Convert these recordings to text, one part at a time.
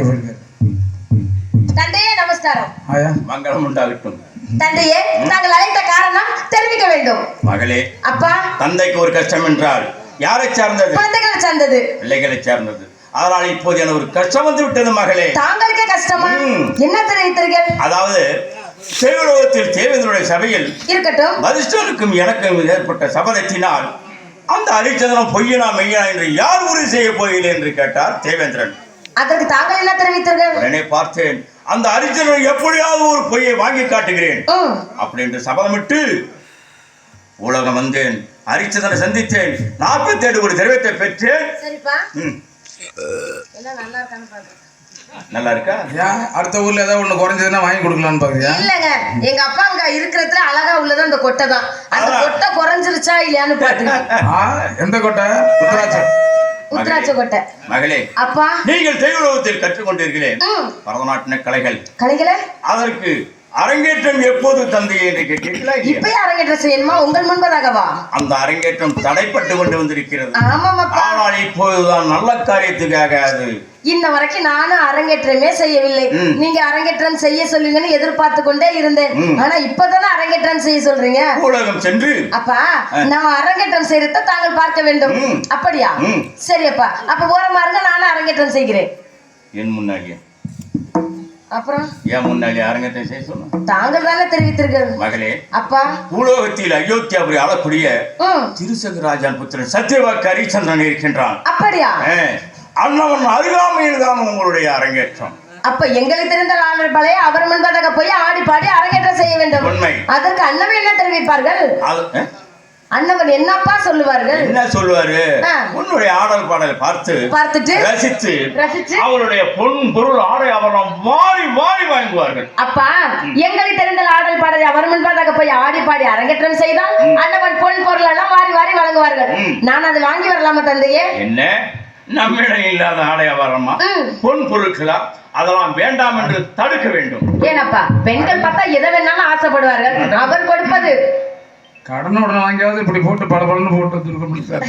போயிருக்காரு தந்தையே நமஸ்காரம். ஆயா? மங்களம் உண்டாகட்டும். தந்தையே நாங்கள் அழைத்த காரணம் தெரிவிக்க வேண்டும். மகளே அப்பா. தந்தைக்கு ஒரு கஷ்டம் என்றால் யாரை சார்ந்தது? குழந்தைகளை சார்ந்தது. பிள்ளைகளை சார்ந்தது. அதனால் இப்போது என ஒரு கஷ்டம் வந்து விட்டது மகளே. தாங்களுக்கே கஷ்டமா. என்ன தெரிவித்தீர்கள்? அதாவது தேவலோகத்தில் தேவேந்திரனுடைய சபையில் இருக்கட்டும். வரிஷ்டனுக்கும் எனக்கும் ஏற்பட்ட சபதத்தினால் அந்த ஹரிச்சந்திரன் பொய்யனா மெய்யனா என்று யார் உறுதி செய்ய போகிறேன் என்று கேட்டார் தேவேந்திரன். அதற்கு தாங்கள் என்ன தெரிவித்தீர்கள்? உடனே பார்த்தேன் அந்த ஹரிச்சந்திரன் எப்படியாவது ஒரு பொய்யை வாங்கி காட்டுகிறேன். அப்படி என்று சபதமிட்டு உலகம் வந்தேன். ஹரிச்சந்திரனை சந்தித்தேன். நாற்பத்தி ஏழு கோடி திரவியத்தை பெற்றேன். நல்லா இருக்கா? அடுத்த ஊர்ல ஏதாவது ஒண்ணு குறைஞ்சதுன்னா வாங்கி கொடுக்கலான்னு பாக்குறியா? இல்லங்க. எங்க அப்பா அங்க இருக்கிறதுல அழகா உள்ளது அந்த கொட்டை தான். அந்த. கொட்டை குறைஞ்சிருச்சா இல்லையான்னு பாத்துங்க ஆ எந்த கோட்டை? மகளே அப்பா. நீங்கள் தெய்வலோகத்தில் கற்றுக்கொண்டிருக்கிறேன். ம். பரதநாட்டிய கலைகள். கலைகளை? அதற்கு அரங்கேற்றம் எப்போது தந்தை என்று கேட்டீர்களா? இப்பயே அரங்கேற்ற செய்யணுமா? உங்கள் முன்பதாகவா? அந்த அரங்கேற்றம் தடைப்பட்டு கொண்டு வந்திருக்கிறது. ஆனால் இப்போதுதான் நல்ல காரியத்துக்காக அது. இன்ன வரைக்கும் நானும் அரங்கேற்றமே செய்யவில்லை. நீங்க அரங்கேற்றம் செய்ய சொல்லுங்கன்னு எதிர்பார்த்து கொண்டே இருந்தேன். ஆனா இப்பதானே அரங்கேற்றம் செய்ய சொல்றீங்க? உலகம் சென்று. அப்பா நான் அரங்கேற்றம் செய்யறத தாங்கள் பார்க்க வேண்டும். அப்படியா. சரி அப்பா. அப்ப ஓரமா இருங்க நானும் அரங்கேற்றம் செய்கிறேன். என் முன்னாடியே. அப்புறம்? ஏன் முன்னாடி அரங்கேற்றம் செய்ய சொன்ன. தாங்கள் தானே தெரிவித்தீர்கள். மகளே அப்பா. பூலோகத்தில் அயோத்தியாபுரி ஆளக்கூடிய திருசங்கராஜன் புத்திரன் சத்யவாக்கு ஹரிச்சந்திரன் இருக்கின்றான். அப்படியா? அண்ணவன் அருகாமையில் தான் உங்களுடைய அரங்கேற்றம். அப்ப எங்களுக்கு தெரிந்த ஆளர் பழைய அவர் முன்பதாக போய் ஆடி பாடி அரங்கேற்றம் செய்ய வேண்டும். உண்மை. அதற்கு அண்ணவன் என்ன தெரிவிப்பார்கள்? அண்ணவன் என்னப்பா சொல்லுவார்கள்? என்ன சொல்லுவாரு. உன்னுடைய ஆடல் பாடலை பார்த்து பார்த்துட்டு ரசித்து ரசிச்சு அவருடைய பொன் பொருள் ஆடை அவரம் வாரி வாரி வாங்குவார்கள். அப்பா எங்களுக்கு தெரிந்த ஆடல் பாடல் அவர் முன்பதாக போய் ஆடி பாடி அரங்கேற்றம் செய்தால் அண்ணவன் பொன் பொருள் எல்லாம் வாரி வாரி வழங்குவார்கள். நான் அதை வாங்கி வரலாமா தந்தையே? என்ன? நம்மிடம் இல்லாத ஆடை அவரமா. பொன் பொருட்களா? அதெல்லாம் வேண்டாம் என்று தடுக்க வேண்டும். ஏனப்பா பெண்கள் பார்த்தா எதை வேணாலும் ஆசைப்படுவார்கள். அவர் கொடுப்பது கடன் உடனே வாங்கியாவது இப்படி போட்டு பல பலன்னு போட்டு வச்சிருக்க முடியாது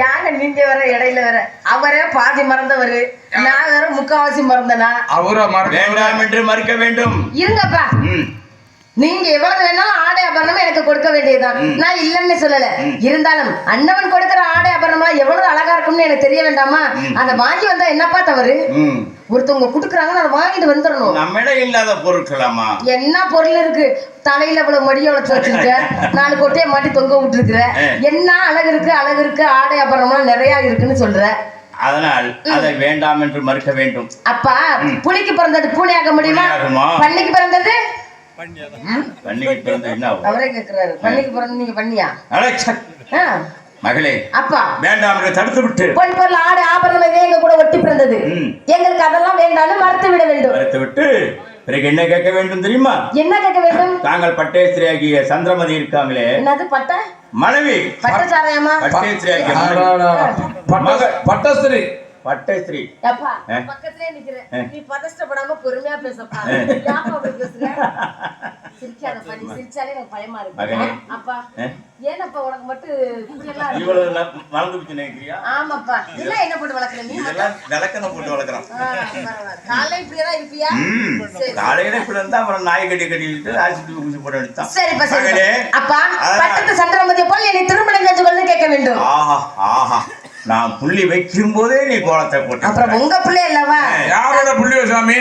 யாங்க நீங்க வர இடையில வர அவரே பாதி மறந்தவரு. நான் வேற முக்காவாசி மறந்தனா? அவரா மறக்க வேண்டாம் என்று மறுக்க வேண்டும். இருங்கப்பா. நீங்க எவ்வளவு வேணாலும் ஆடை ஆபரணம் எனக்கு கொடுக்க வேண்டியதுதான். நான் இல்லைன்னு சொல்லல. இருந்தாலும் அண்ணவன் கொடுக்கிற ஆடை ஆபரணம் எவ்வளவு அழகா இருக்கும்னு எனக்கு தெரிய வேண்டாமா? அதை வாங்கி வந்தா என்னப்பா தவறு. ஒருத்தவங்க குடுக்குறாங்கன்னு அதை வாங்கிட்டு வந்துடணும். நம்மிடம் இல்லாத பொருட்களாமா? என்ன பொருள் இருக்கு? தலையில இவ்வளவு மடிய வளர்த்து வச்சிருக்க நாலு கொட்டையை மாட்டி தொங்க விட்டுருக்குற. என்ன அழகு இருக்கு? அழகு இருக்கு. ஆடை ஆபரணம்லாம் நிறைய இருக்குன்னு சொல்ற. அதனால் அதை வேண்டாம் என்று மறுக்க வேண்டும். அப்பா புலிக்கு பிறந்தது பூனையாக முடியுமா? பன்னிக்கு பிறந்தது? கண்ணிக்கு பிறந்து என்ன? அவரே கேக்குறாரு. பன்னிக்கு பிறந்து நீங்க பண்ணியா? மகளே அப்பா. வேண்டாம் என்று தடுத்து விட்டு. பொன் பொருள் ஆடு ஆபரணம் எங்க கூட ஒட்டி பிறந்தது. எங்களுக்கு அதெல்லாம் வேண்டாம்னு மறுத்து விட வேண்டும். தடுத்து விட்டு பிறகு என்ன கேட்க வேண்டும் தெரியுமா? என்ன கேட்க வேண்டும்? தாங்கள் பட்டேஸ்வரி ஆகிய சந்திரமதி இருக்காங்களே. என்னது பட்ட? மனைவி. பட்ட சாராயமா பட்டேஸ்வரி ஆகிய பட்டஸ்திரி. ஆ. பக்கத்திலே நிக்கிறேன். நீ பதஷ்டப்படாம பொறுமையா பேசப்பா ஆ. யாப்பா அப்படி பேசுற சிரிக்காதப்பா நீ சிரிச்சாலே எனக்கு பயமா. இருக்கு அப்பா? ஏனப்பா உனக்கு மட்டும்? இவ்வளவு போச்சு நினைக்கிறியா ஆமாப்பா இதெல்லாம் என்ன போட்டு வளர்க்குற நீ இதெல்லாம் போட்டு வளர்க்குறோம். காலைல இப்படியேதான் இருப்பியா. காலையில இப்படி இருந்தா அப்புறம் நாய் கட்டி கட்டிட்டு ஆஸ்பத்திரி ஊசி போட. சரிப்பா சரி அப்பா. பட்டத்து சந்திரமதியை போல் என்னை திருமணம் செஞ்சு கொண்டு கேட்க வேண்டும் ஆஹா ஆஹா நான் புள்ளி வைக்கும் போதே நீ கோலத்தை போட்டு அப்புறம் உங்க பிள்ளை இல்லவா? யாரோட புள்ளியோ சாமி?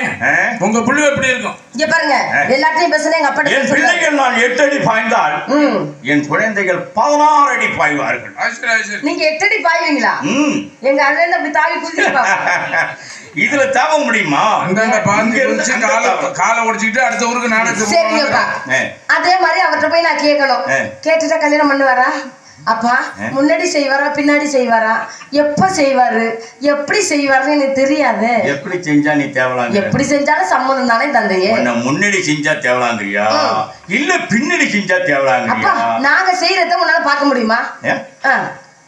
உங்க புள்ளி எப்படி இருக்கும்? இங்க பாருங்க எல்லாத்தையும் பேசுனா எங்க அப்பா என் பிள்ளைகள் நான் எட்டு அடி பாய்ந்தால் ம். என் குழந்தைகள் பதினாறு அடி பாய்வார்கள். நீங்க எட்டடி பாய்வீங்களா? ம். எங்க அண்ணன் அப்படி தாவி குதிப்பா இதுல தாவ முடியுமா? இருந்து குதிச்சு அங்க காலை. காலை உடைச்சிக்கிட்டு அடுத்த ஊருக்கு நாடகத்துக்கு சரிங்கப்பா. அதே மாதிரி அவர்கிட்ட போய் நான் கேட்கணும். கேட்டுட்டா கல்யாணம் பண்ணுவாரா? அப்பா முன்னாடி செய்வாரா பின்னாடி செய்வாரா? எப்ப செய்வாரு? எப்படி செய்வாருன்னு எனக்கு தெரியாது. எப்படி செஞ்சா நீ தேவலாங்க எப்படி செஞ்சாலும் சம்மதம் தானே தந்தையே. முன்னாடி செஞ்சா தேவலாங்கிறியா? இல்ல பின்னாடி செஞ்சா தேவலாங்கிறியா? நாங்க செய்யறத உன்னால பார்க்க முடியுமா?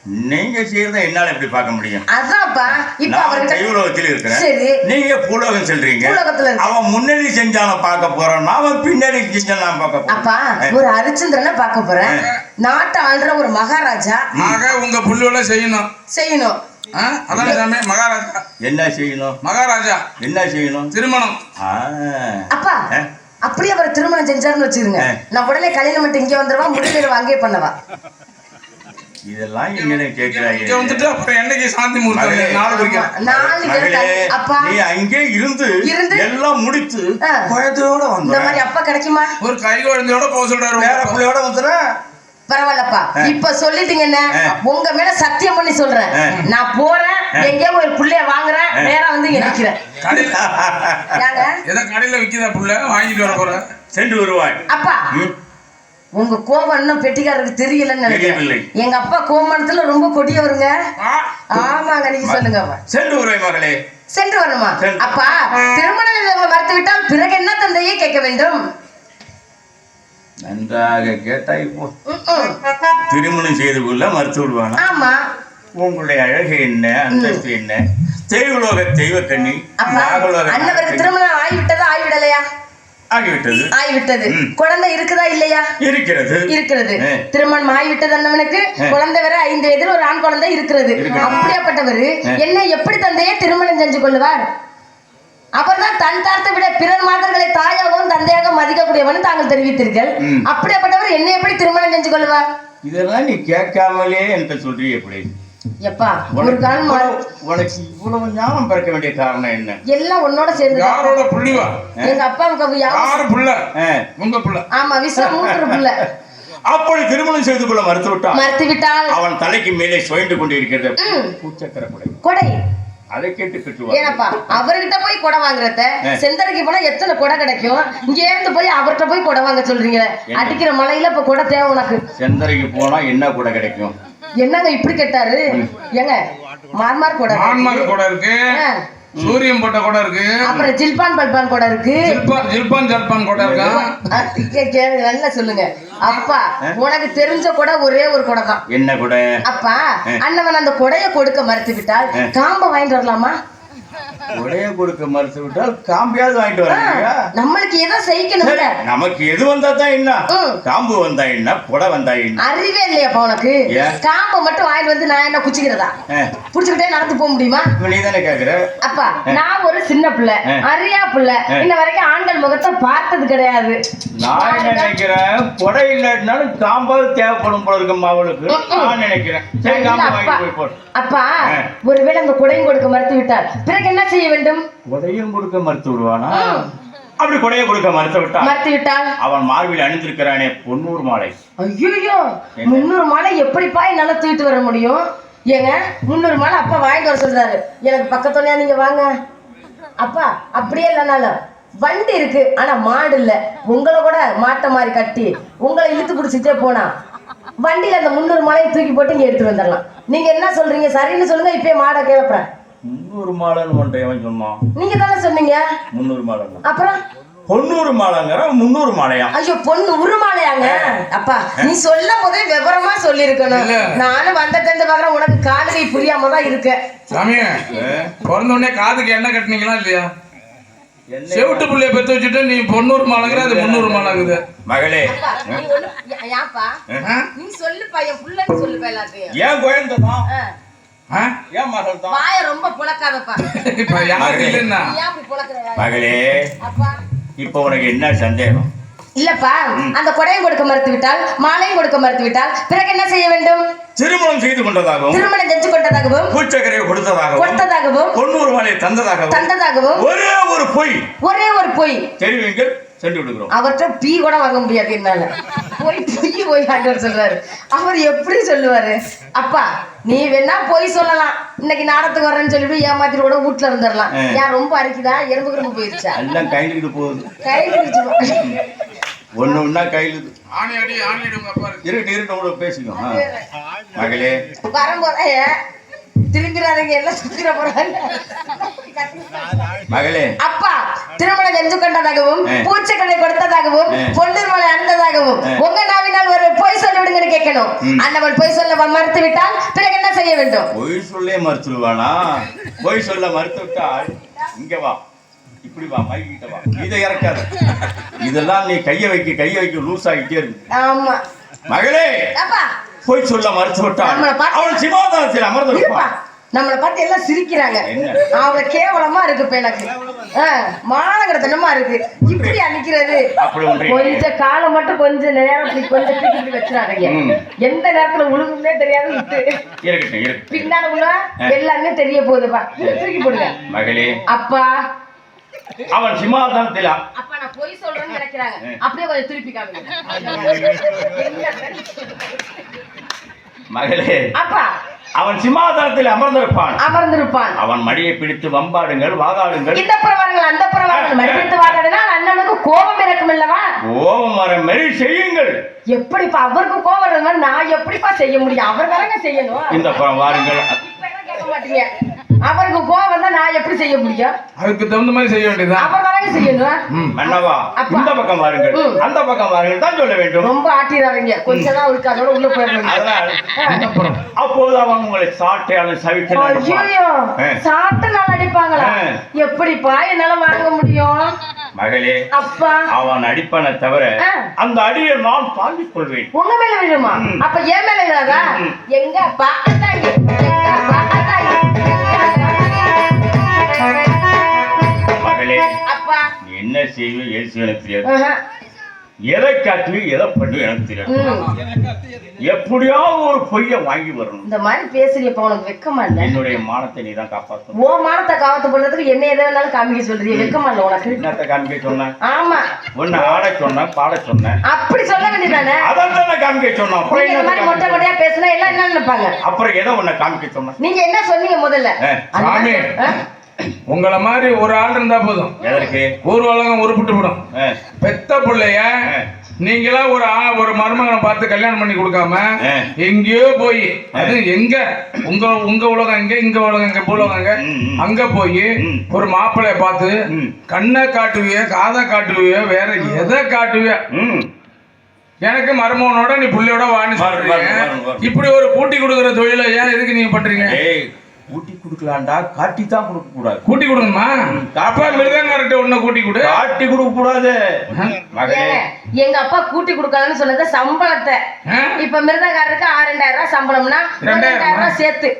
நீங்க செய்யறத என்னால எப்படி பார்க்க முடியும்? அதான்ப்பா இப்ப அவர்கிட்ட தெய்வலோகத்தில் இருக்கிறேன். சரி. நீங்க பூலோகம் செல்றீங்க. அவன் முன்னாடி செஞ்சான பார்க்க போறான். அவன் பின்னாடி செஞ்சான் நான் பார்க்க அப்பா போறேன் ஒரு ஹரிச்சந்திரனை பார்க்க போறேன். நாட்டை ஆள்ற ஒரு மகாராஜா. ஆக உங்க புள்ளியோட செய்யணும். செய்யணும். மகாராஜா. என்ன செய்யணும்? மகாராஜா. என்ன செய்யணும்? திருமணம். அப்பா. அப்படியே அவர் திருமணம் செஞ்சாருன்னு வச்சிருங்க. நான் உடனே கல்யாணம் பண்ணிட்டு இங்க வந்துருவா முடிவு அங்கேயே பண்ணவா. இதெல்லாம் எங்க கேட்கிறாங்க இங்க வந்துட்டு அப்புறம் என்னைக்கு சாந்தி. முகூர்த்தம்? நாலு குறிக்கிறேன் நீ அங்கே இருந்து இருந்து? எல்லாம் முடித்து. குழந்தையோட இந்த வந்த. மாதிரி அப்பா கிடைக்குமா? ஒரு கை குழந்தையோட போக சொல்றாரு வேற பிள்ளையோட வந்துற பரவாயில்லப்பா. இப்ப சொல்லிட்டீங்க என்ன? ஆ. உங்க மேல சத்தியம் பண்ணி சொல்றேன். நான் போறேன் எங்கேயோ ஒரு புள்ளைய வாங்குறேன் நேரா வந்து இங்க நிக்கிறேன். ஏதோ கடையில விக்குதா புள்ள? வாங்கிட்டு வர போற சென்று வருவாய். அப்பா. உங்க கோபம் இன்னும் பெட்டிக்காரருக்கு தெரியலன்னு. நினைக்கிறேன். எங்க அப்பா கோமானத்துல ரொம்ப கொடியவருங்க. ஆமாங்க நீங்க சொல்லுங்க. சென்று மகளே. சென்று வரணுமா. அப்பா திருமணம் மறுத்து விட்டால் பிறகு என்ன தந்தையே கேட்க வேண்டும்? நன்றாக கேட்டா இப்போ. திருமணம் செய்து கொள்ள மறுத்து விடுவானா? ஆமா. உங்களுடைய அழகு என்ன? அந்தஸ்து என்ன? தெய்வலோக தெய்வ கண்ணி திருமணம் ஆகிவிட்டதா ஆகிவிடலையா? ஆகிவிட்டது ஆகிவிட்டது. குழந்தை இருக்குதா இல்லையா இருக்கிறது இருக்கிறது. திருமணம் ஆகிவிட்டது அண்ணவனுக்கு. குழந்தை வேற ஐந்து வயதில் ஒரு ஆண் குழந்தை இருக்கிறது. அப்படியாப்பட்டவர். என்ன எப்படி தந்தையே திருமணம் செஞ்சு கொள்ளுவார் அவர்தான் தன் தார்த்தை விட பிறர் மாதர்களை தாயாகவும் தந்தையாக மதிக்கக்கூடியவன் தாங்கள் தெரிவித்தீர்கள். அப்படியாப்பட்டவர் என்ன எப்படி திருமணம் செஞ்சு கொள்வார் இதெல்லாம் நீ கேட்காமலே என்கிட்ட சொல்றீ எப்படி எப்பா ஒரு உனக்கு கால் மா- இவ்வளவு- உனக்கு இவ்வளவு ஞானம் பிறக்க வேண்டிய காரணம் என்ன? எல்லாம் உன்னோட சேர்ந்து யாரோட புள்ளிவா எங்க அப்பாவுக்கு அவ யாரும் யாரு புள்ள? ஆ. உங்க புள்ள. ஆமா விஸ்வம் மூன்று புள்ள. அப்படி திருமணம் செய்து கொள்ள மறுத்து விட்டான் மறுத்து விட்டால் அவன் தலைக்கு மேலே சுயந்து கொண்டிருக்கிறது. ம். பூச்சக்கர குடை. கொடை. அதை கேட்டு கட்டுவான் ஏனப்பா அவர்கிட்ட போய் கொடை வாங்குறத. செந்தரைக்கு போனா எத்தனை கொடை கிடைக்கும்? இங்க இருந்து போய் அவர்கிட்ட போய் கொடை வாங்க சொல்றீங்க அடிக்கிற மழையில இப்ப கொடை தேவை உனக்கு. செந்தரைக்கு போனா என்ன கூட கிடைக்கும்? என்னங்க இப்படி கேட்டாரு? ஏங்க மார்மார் கொடை மான்மார் கூட இருக்கு. சூரியன் போட்ட கூட இருக்கு. அப்புறம் ஜில்பான் பல்பான் கொடை இருக்கு. ஜில்பான் ஜில்பான் கூட இருக்கா? அ, கே- கேளுங்க, நல்லா சொல்லுங்க. அப்பா உனக்கு தெரிஞ்ச கொடை ஒரே ஒரு கொடை தான். என்ன கூட அப்பா அண்ணவன் அந்த கொடையை கொடுக்க மறுத்து விட்டால் காம்ப வாங்கிட்டு வரலாமா? உடைய கொடுக்க மறுத்து விட்டால் காம்பியாவது வாங்கிட்டு வராங்க நம்மளுக்கு ஏதோ செய்யணும்ல? நமக்கு எது வந்தா தான் என்ன. காம்பு வந்தா என்ன? புடை வந்தா என்ன? அறிவே இல்லையாப்பா உனக்கு? காம்பை மட்டும் வாங்கிட்டு வந்து நான் என்ன குச்சிக்கிறதா? புடிச்சுக்கிட்டே நடந்து போக முடியுமா? நீ தானே கேக்குற? அப்பா நான் ஒரு சின்ன பிள்ளை. அறியா பிள்ளை. இன்ன வரைக்கும் ஆண்கள் முகத்தை பார்த்தது கிடையாது. நான் நினைக்கிறேன் புடை இல்லாட்டினாலும் காம்பாவது தேவைப்படும் போல இருக்கும் அவளுக்கு. நான் நினைக்கிறேன். சரி காம்பு வாங்கிட்டு போய் போடு. அப்பா. ஒருவேளை அந்த குடையும் கொடுக்க மறுத்து விட்டால் பிறகு என்ன செய்ய வேண்டும். உடையும் கொடுக்க மறுத்து விடுவானா? அப்படி கொடையை கொடுக்க மறுத்து விட்டான் மறுத்து விட்டால் அவன் மார்பில் அணிந்திருக்கிறானே பொன்னூர் மாலை. ஐயோ முந்நூறு மாலை எப்படிப்பா என்னால தூக்கிட்டு வர முடியும்? ஏங்க முந்நூறு மாலை அப்பா வாங்கிட்டு வர சொல்றாரு. எனக்கு பக்கத்துலயா நீங்க வாங்க. அப்பா அப்படியே இல்லைனாலும் வண்டி இருக்கு ஆனா மாடு இல்ல. உங்களை கூட மாட்டை மாதிரி கட்டி உங்களை இழுத்து பிடிச்சிட்டே போனா வண்டியில அந்த முந்நூறு மாலையை தூக்கி போட்டு இங்க எடுத்துட்டு வந்துடலாம். நீங்க என்ன சொல்றீங்க? சரின்னு சொல்லுங்க இப்பயே மாடை கேட்பேன் முன்னூறு மாலைன்னு ஒன்றை அவன் சொன்னான்? நீங்க தானே சொன்னீங்க? முன்னூறு மாலைன்னு அப்புறம்? பொன்னூறு மாலைங்கிறான் முன்னூறு மாலையா ஐயோ பொண்ணு உருமாலையாங்க அப்பா நீ சொல்லும் போதே விவரமா சொல்லியிருக்கணும். இல்ல. நானும் வந்த தந்து பாக்குறேன் உனக்கு காதுகை புரியாம தான் இருக்கு சாமி பிறந்த உடனே காதுக்கு என்ன கட்டினீங்களா இல்லையா? செவிட்டு புள்ளைய பெத்து வச்சுட்டு நீ பொண்ணூறு மாலைங்கிற அது முந்நூறு மாலைங்குது மகளே. அப்பா, நீ சொல்லுப்பா என் புள்ளன்னு சொல்லுப்பா எல்லாத்தையும். ஏன் குழந்தை தான் ஆ, ஆ? ஏன் மகள். இப்ப உனக்கு என்ன சந்தேகம்? இல்லப்பா. அந்த கொடையும் கொடுக்க மறுத்து விட்டால் மாலையும் கொடுக்க மறுத்து விட்டால் பிறகு என்ன செய்ய வேண்டும்? திருமணம் செய்து கொண்டதாகவும் திருமணம் செஞ்சு கொண்டதாகவும் பூச்சக்கரையை கொடுத்ததாகவும் கொடுத்ததாகவும் தொண்ணூறு மலை தந்ததாகவும் தந்ததாகவும் ஒரே ஒரு பொய். ஒரே ஒரு பொய். தெரிவிங்கள் சென்று விடுகிறோம். அவர்கிட்ட பீ கூட வாங்க முடியாது என்னால. போய் பொய் போய் ஆண்டவர் சொல்றாரு அவர் எப்படி சொல்லுவாரு? அப்பா நீ வேணா போய் சொல்லலாம். இன்னைக்கு நாடத்துக்கு வரேன்னு சொல்லிட்டு ஏமாத்திட்டு கூட வீட்டுல இருந்துடலாம். ஏன் ரொம்ப அரிக்குதா? எறும்பு கிரும்பு போயிருச்சா? எல்லாம் கையிலிட்டு போகுது. கை பிடிச்சு ஒண்ணு ஒண்ணா கையில் ஆணி அடி ஆணி அடி உங்க அப்பா இருக்கு. இருட்டு இருட்டு கூட பேசிக்கோ. மகளே. வரும்போதே திரும்பிடாதீங்க எல்லாம் சுத்திர போறாங்க. மகளே. அப்பா திருமணம் செஞ்சு கொண்டதாகவும் ஆ. பூச்சக்கடை கொடுத்ததாகவும். பொன்னூர் மலை அணிந்ததாகவும். உங்க நாவினால் ஒரு பொய் சொல்லி விடுங்கன்னு கேட்கணும். அந்தவன் பொய் சொல்ல மறுத்து விட்டால் பிறகு என்ன செய்ய வேண்டும்? பொய் சொல்லே மறுத்துடுவானா பொய் சொல்ல மறுத்து விட்டால் இங்க வா. இப்படி வா மைக்கிட்ட வா. இதை இறக்காத. இதெல்லாம் நீ கைய வைக்க கைய வைக்க லூஸ் ஆகிட்டே இருக்கு. ஆமா. மகளே பொய் சொல்ல மறுத்து பார்த்து- அவன் சிமாதானத்தில் இருப்பா. அமர்ந்திருப்பான் நம்மளை பார்த்து எல்லாம் சிரிக்கிறாங்க? அவளை கேவலமா இருக்கு இப்ப எனக்கு. மானகடத்தனமா இருக்கு. இப்படி ஒன்றே கொஞ்சம் காலை மட்டும் கொஞ்சம் நேரம் இப்படி கொஞ்சம் இப்படி வச்சிடாதீங்க. ம். எந்த நேரத்துல உழுகும்னே தெரியாது. விட்டு பின்னால உள்ள எல்லாமே தெரிய போகுதுப்பா. இதை தூக்கி போடுங்க. மகளே. அப்பா. அவன் சிமாதானத்தில் அப்பா நான் பொய் சொல்றேன்னு நினைக்கிறாங்க. அப்படியே கொஞ்சம் திருப்பி காமிங்க. மகளே. அப்பா. அவன் சிம்மாதனத்தில் அமர்ந்திருப்பான். அமர்ந்திருப்பான். அவன் மடியை பிடித்து வம்பாடுங்கள் வாதாடுங்கள். இந்த புறவாருங்கள் அந்த புறவாருங்கள் மறுபிடித்து வாதாடினா அண்ணனுக்கு கோபம் இருக்கும் இல்லவா ஓம் வர மெரி செய்யுங்கள். எப்படிப்பா அவருக்கு கோபம் மாதிரி நான் எப்படிப்பா செய்ய முடியும்? அவர் தானங்க செய்யணும். இந்த புறம் வாருங்கள். மாட்டீங்க. அவருக்கு கோபம் வந்தா நான் எப்படி செய்ய முடியும்? அதுக்கு தகுந்த மாதிரி செய்ய வேண்டியதுதான். அவர் தானங்க செய்யணும். மன்னவா அப்பா. இந்த பக்கம் வாருங்கள். அந்த பக்கம் வாருங்கள் தான் சொல்ல வேண்டும். ரொம்ப ஆட்டிடுறாங்க கொஞ்சம் தான் இருக்கு அதோட உள்ள அப்புறம். அப்போது அவன் உங்களை சாட்டையாலும் சவிக்க ஐயோ ஆ. சாப்பிட்டு நாள் அடிப்பாங்களா. எப்படிப்பா என்னால வாங்க முடியும்? மகளே அப்பா. அவன் அடிப்பனை தவிர. அந்த அடியை நான் தாங்கிக் கொள்வேன். உங்க மேல விழுமா. அப்ப என் மேல விழாதா. எங்க அப்பா நீ என்ன செய்வே ஏது செய்வே எனக்கு தெரியாது. எதை காட்டுவே எதை பண்ணுவே எனக்கு தெரியாது. எப்படியாவது ஒரு பொய்யை வாங்கி வரணும். இந்த மாதிரி பேசுறியப்ப உனக்கு வெக்கமா இல்ல? என்னுடைய மானத்தை நீ தான் காப்பாற்றணும் ஓ மானத்தை காவத்து பண்றதுக்கு என்ன எதை வேணாலும் காமிக்க சொல்றீங்க வெக்கமா இல்ல உனக்கு? என்னத்தை காமிக்க சொன்னேன் ஆமா. உன்னை ஆட சொன்னேன் பாட சொன்னேன் அப்படி சொல்ல வேண்டியதானே? அதான் தானே காமிக்க சொன்னோம். அப்புறம் இந்த மாதிரி மொட்டை மொட்டையா பேசினா எல்லாம் என்ன நினைப்பாங்க? அப்புறம் எதை உன்னை காமிக்க சொன்னேன் நீங்க என்ன சொன்னீங்க முதல்ல? சாமி. உங்களை மாதிரி ஒரு ஆள் இருந்தா போதும். எதற்கு? ஊர் உலகம் உருப்பிட்டு விடும் பெத்த பிள்ளைய. நீங்களா ஒரு ஒரு மருமகனை பார்த்து கல்யாணம் பண்ணி கொடுக்காம. எங்கேயோ போய் அது எங்க? உங்க உங்க உலகம் எங்க? இங்க உலகம் எங்க? ம். அங்க போய். ஒரு மாப்பிள்ளைய பார்த்து. கண்ணை காட்டுவிய காதை காட்டுவிய வேற எதை காட்டுவிய? எனக்கு மருமகனோட நீ புள்ளையோட வாணி சொல்றீங்க. இப்படி ஒரு கூட்டி கொடுக்குற தொழிலை ஏன் எதுக்கு நீங்க பண்றீங்க? ஊட்டி கொடுக்கலாம்டா காட்டி தான் கொடுக்க கூடாது கூட்டி கொடுங்கம்மா அப்பா மிருதங்கார்ட்ட ஒண்ணு கூட்டி கொடு. காட்டி கொடுக்க கூடாது எங்க அப்பா கூட்டி கொடுக்காதுன்னு சொன்னது சம்பளத்தை? இப்ப மிருதக்காரருக்கு ஆறு ரெண்டாயிரம் ரூபாய் சம்பளம்னா ரெண்டாயிரம் ரூபாய். சேர்த்து.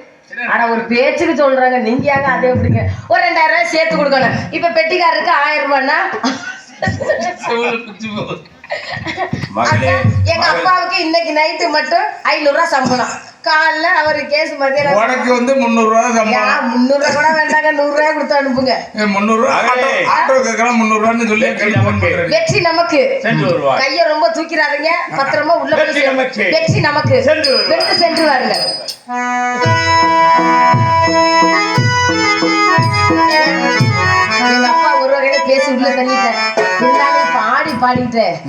ஆனா ஒரு பேச்சுக்கு சொல்றாங்க. நீங்க ஏங்க அதே எப்படிங்க? ஒரு ரெண்டாயிரம் ரூபாய் சேர்த்து கொடுக்கணும். இப்ப பெட்டிக்காரருக்கு ஆயிரம் ரூபாய்னா எங்க. அப்பாவுக்கு இன்னைக்கு நைட்டு மட்டும் ஐநூறு ரூபாய் சம்பளம் காலைல அவர் கேஸ் மத்தியம் உனக்கு வந்து முந்நூறு ரூபா சம்பளம் முந்நூறு ரூபாய் கூட வேண்டாங்க நூறு ரூபாய் கொடுத்து அனுப்புங்க ஏ, முந்நூறு ரூபா கேட்கலாம் முந்நூறு ரூபான்னு சொல்லி வெற்றி நமக்கு. கைய ரொம்ப தூக்கிடாதீங்க பத்திரமா உள்ள வெற்றி. நமக்கு. வெற்றி நமக்கு சென்று வருவார். வெற்றி சென்று வாருங்க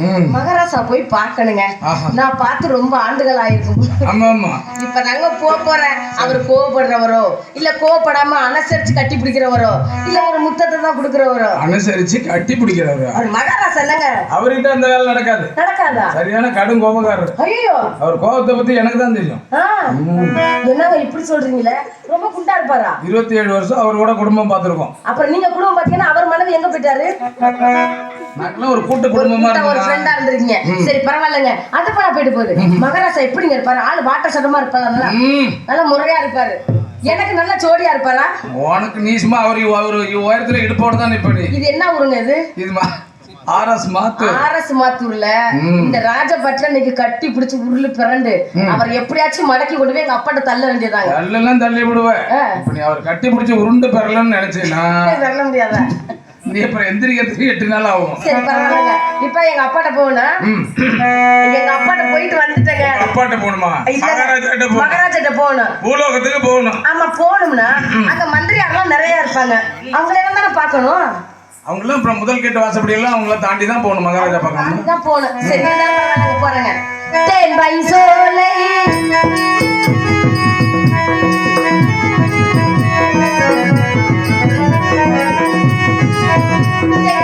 ம். மகாராசா போய் பார்க்கணுங்க. நான் பார்த்து ரொம்ப ஆண்டுகள் ஆயிருக்கும். இப்ப நாங்க போக போறேன். அவர் கோவப்படுறவரோ இல்ல கோவப்படாம அனுசரிச்சு கட்டி பிடிக்கிறவரோ இல்ல ஒரு முத்தத்தை தான் கொடுக்கிறவரோ. அனுசரிச்சு கட்டி பிடிக்கிறவரு? அவர் மகாராசா என்னங்க அவர்கிட்ட அந்த வேலை நடக்காது. நடக்காதா? சரியான கடும் கோபக்காரர். ஐயோ அவர் கோபத்தை பத்தி எனக்கு தான் தெரியும். என்னங்க இப்படி சொல்றீங்களே? ரொம்ப குண்டா இருப்பாரா? இருபத்தி ஏழு வருஷம் அவர் கூட குடும்பம் பார்த்திருக்கோம். அப்புறம் நீங்க குடும்பம் பாத்தீங்கன்னா அவர் மனைவி எங்க போயிட்டாரு? ஒரு கூட்டு குடும்பமா கூட்டா ஒரு இருந்தோம் ஃப்ரெண்டா இருந்திருக்கீங்க. சரி பரவாயில்லைங்க. அது போயிட்டு போகுது. மகாராசா எப்படிங்க இருப்பாரு? ஆளு வாட்ட சட்டமா இருப்பாரு நல்லா முறையா இருப்பாரு. எனக்கு நல்ல ஜோடியா இருப்பாரா உனக்கு நீ சும்மா அவர் அவர் உயரத்துல இடுப்போட தான் நிப்படி. இது என்ன ஊருங்க இது? இது மா ஆர்எஸ் மாத்து ஆர்எஸ் மாத்தூர்ல. இந்த ராஜபட்ல இன்னைக்கு கட்டி பிடிச்சு உருளு பிறண்டு அவர் எப்படியாச்சும் மடக்கி கொண்டு போய் எங்க அப்பாட்ட தள்ள வேண்டியதாங்க தள்ளெல்லாம் தள்ளி விடுவேன் இப்ப நீ அவர் கட்டி பிடிச்சி உருண்டு பெறலன்னு நினைச்சேன்னா தள்ள முடியாதா? நீ அப்புறம் எந்திரிக்கிறதுக்கு எட்டு நாள் ஆகும். சரி பரவாயில்லைங்க. இப்ப எங்க அப்பாட்ட போகணும். ம். எங்க அப்பாட்ட போயிட்டு வந்துட்டேங்க. அப்பாட்ட போகணுமா? மகாராஜாட்ட போ மகாராஜாட்ட போகணும். பூலோகத்துக்கு போகணும். ஆமா போகணும்னா அங்க மந்திரியாரெல்லாம் நிறைய இருப்பாங்க. அவங்களெல்லாம் தானே பார்க்கணும்? அவங்களும் அப்புறம் முதல் கேட்ட வாசப்படி எல்லாம் அவங்கள தாண்டி தான் போகணும் மகாராஜா பார்க்கணும். அதுதான் போகணும். சரி போறேங்க. தேன் பை சோலை. தேன் பை